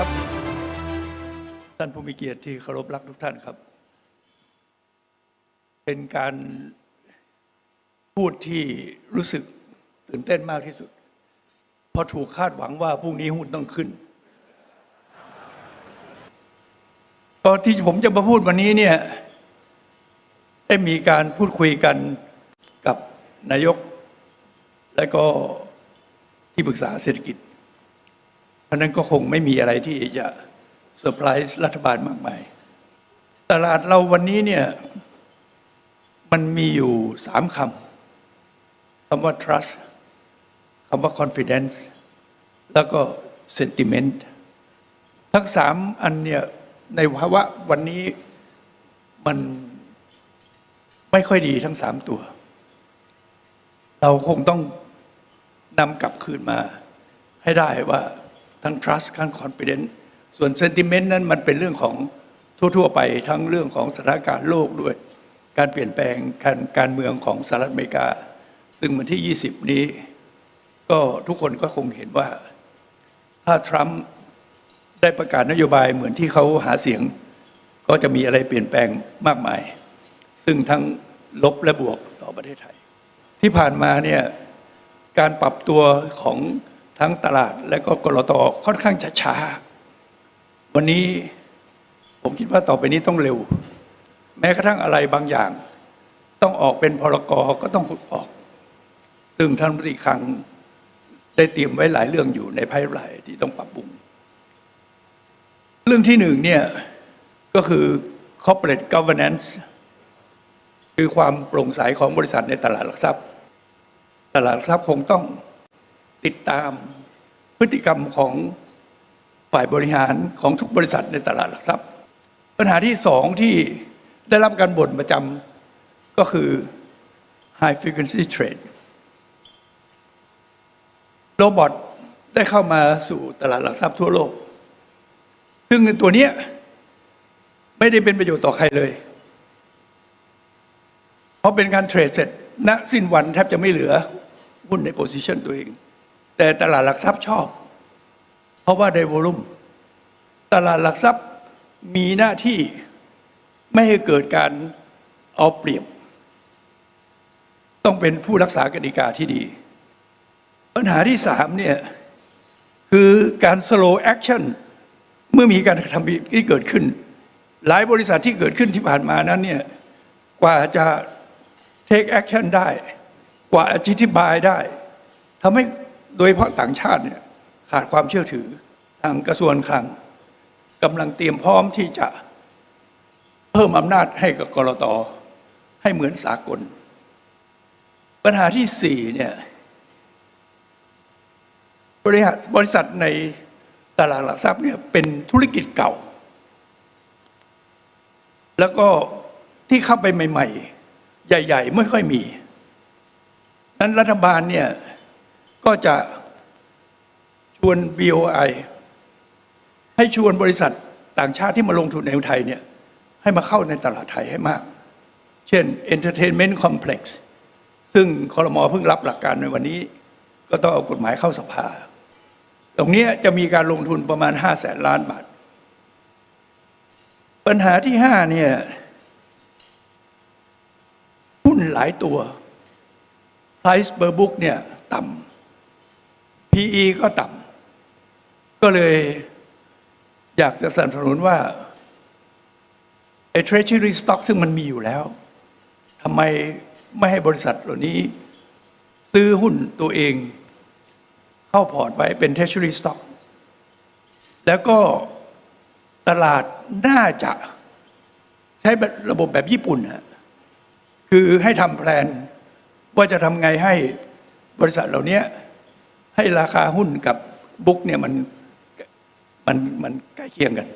ครับ ท่านผู้มีเกียรติที่เคารพรักทุกท่านครับ เป็นการพูดที่รู้สึกตื่นเต้นมากที่สุด เพราะถูกคาดหวังว่าพรุ่งนี้หุ้นต้องขึ้นก็ที่ผมจะมาพูดวันนี้เนี่ยได้มีการพูดคุยกันกับนายก และก็ที่ปรึกษาเศรษฐกิจ ราะนั้นก็คงไม่มีอะไรที่จะเซอร์ไพรส์รัฐบาลมากมาย ตลาดเราวันนี้เนี่ย มันมีอยู่สามคำคำว่า trust คำว่า confidence แล้วก็ sentiment ทั้งสามอันเนี่ย ในภาวะวันนี้มันไม่ค่อยดีทั้งสามตัว เราคงต้องนำกลับคืนมาให้ได้ว่า ทั้ง trust ทั้ง confidence ส่วน sentiment นั้นมันเป็นเรื่องของทั่ว ๆ ไปทั้งเรื่องของสถานการณ์โลกด้วย การเปลี่ยนแปลงการการเมืองของสหรัฐอเมริกา ซึ่งวันที่ 20 นี้ ก็ทุกคนก็คงเห็นว่า ถ้าทรัมป์ได้ประกาศนโยบายเหมือนที่เขาหาเสียง ก็จะมีอะไรเปลี่ยนแปลงมากมาย ซึ่งทั้งลบและบวกต่อประเทศไทย ที่ผ่านมาเนี่ยการปรับตัวของ ทั้งตลาดและก็กรตค่อนข้างจะช้า วันนี้ผมคิดว่าต่อไปนี้ต้องเร็ว แม้กระทั่งอะไรบางอย่าง ต้องออกเป็นพรกก็ต้องออก ซึ่งท่านรัฐมนตรีคังได้เตรียมไว้หลายเรื่องอยู่ในไพ่ไหลที่ต้องปรับปรุง เรื่องที่หนึ่งเนี่ยก็คือ corporate governance คือความโปร่งใสของบริษัทในตลาดหลักทรัพย์ ตลาดหลักทรัพย์คงต้อง ติดตามพฤติกรรมของฝ่ายบริหารของทุกบริษัทในตลาดหลักทรัพย์ ปัญหาที่สองที่ได้รับการบ่นประจำก็คือ high frequency trade โรบอทได้เข้ามาสู่ตลาดหลักทรัพย์ทั่วโลก ซึ่งตัวนี้ไม่ได้เป็นประโยชน์ต่อใครเลย เพราะเป็นการเทรดเสร็จณสิ้นวันแทบจะไม่เหลือหุ้นในโพซิชันตัวเอง แต่ตลาดหลักทรัพย์ชอบ เพราะว่าได้วอลุ่ม ตลาดหลักทรัพย์มีหน้าที่ไม่ให้เกิดการเอาเปรียบ ต้องเป็นผู้รักษากติกาที่ดี ปัญหาที่สามเนี่ย คือการ slow action เมื่อมีการกระทำผิดที่เกิดขึ้น หลายบริษัทที่เกิดขึ้นที่ผ่านมานั้นเนี่ย กว่าจะ take action ได้ กว่าจะอธิบายได้ทำให้ โดยเฉพาะต่างชาติเนี่ยขาดความเชื่อถือทางกระทรวงคลังกำลังเตรียมพร้อมที่จะเพิ่มอำนาจให้กับกรตให้เหมือนสากล ปัญหาที่สี่เนี่ยบริษัทบริษัทในตลาดหลักทรัพย์เนี่ยเป็นธุรกิจเก่า แล้วก็ที่เข้าไปใหม่ ๆ ใหญ่ ๆ ไม่ค่อยมีนั้นรัฐบาลเนี่ย ก็จะชวน BOI ให้ชวนบริษัทต่างชาติที่มาลงทุนในไทยเนี่ยให้มาเข้าในตลาดไทยให้มาก เช่น Entertainment Complex ซึ่งคอรมอเพิ่งรับหลักการในวันนี้ ก็ต้องเอากฎหมายเข้าสภา ตรงนี้จะมีการลงทุนประมาณ5แสนล้านบาท ปัญหาที่ 5 เนี่ยหุ้นหลายตัว price per book เนี่ยต่ำ PE ก็ต่ำก็เลยอยากจะสนับสนุนว่าไอ้ treasury stock ซึ่งมันมีอยู่แล้วทำไมไม่ให้บริษัทเหล่านี้ ซื้อหุ้นตัวเอง เข้าพอร์ตไว้เป็น treasury stock แล้วก็ตลาดน่าจะใช้ระบบแบบญี่ปุ่นฮะคือให้ทำแผนว่าจะทำไงให้บริษัทเหล่านี้ ให้ราคาหุ้นกับบุ๊กเนี่ยมันมันมันใกล้เคียงกัน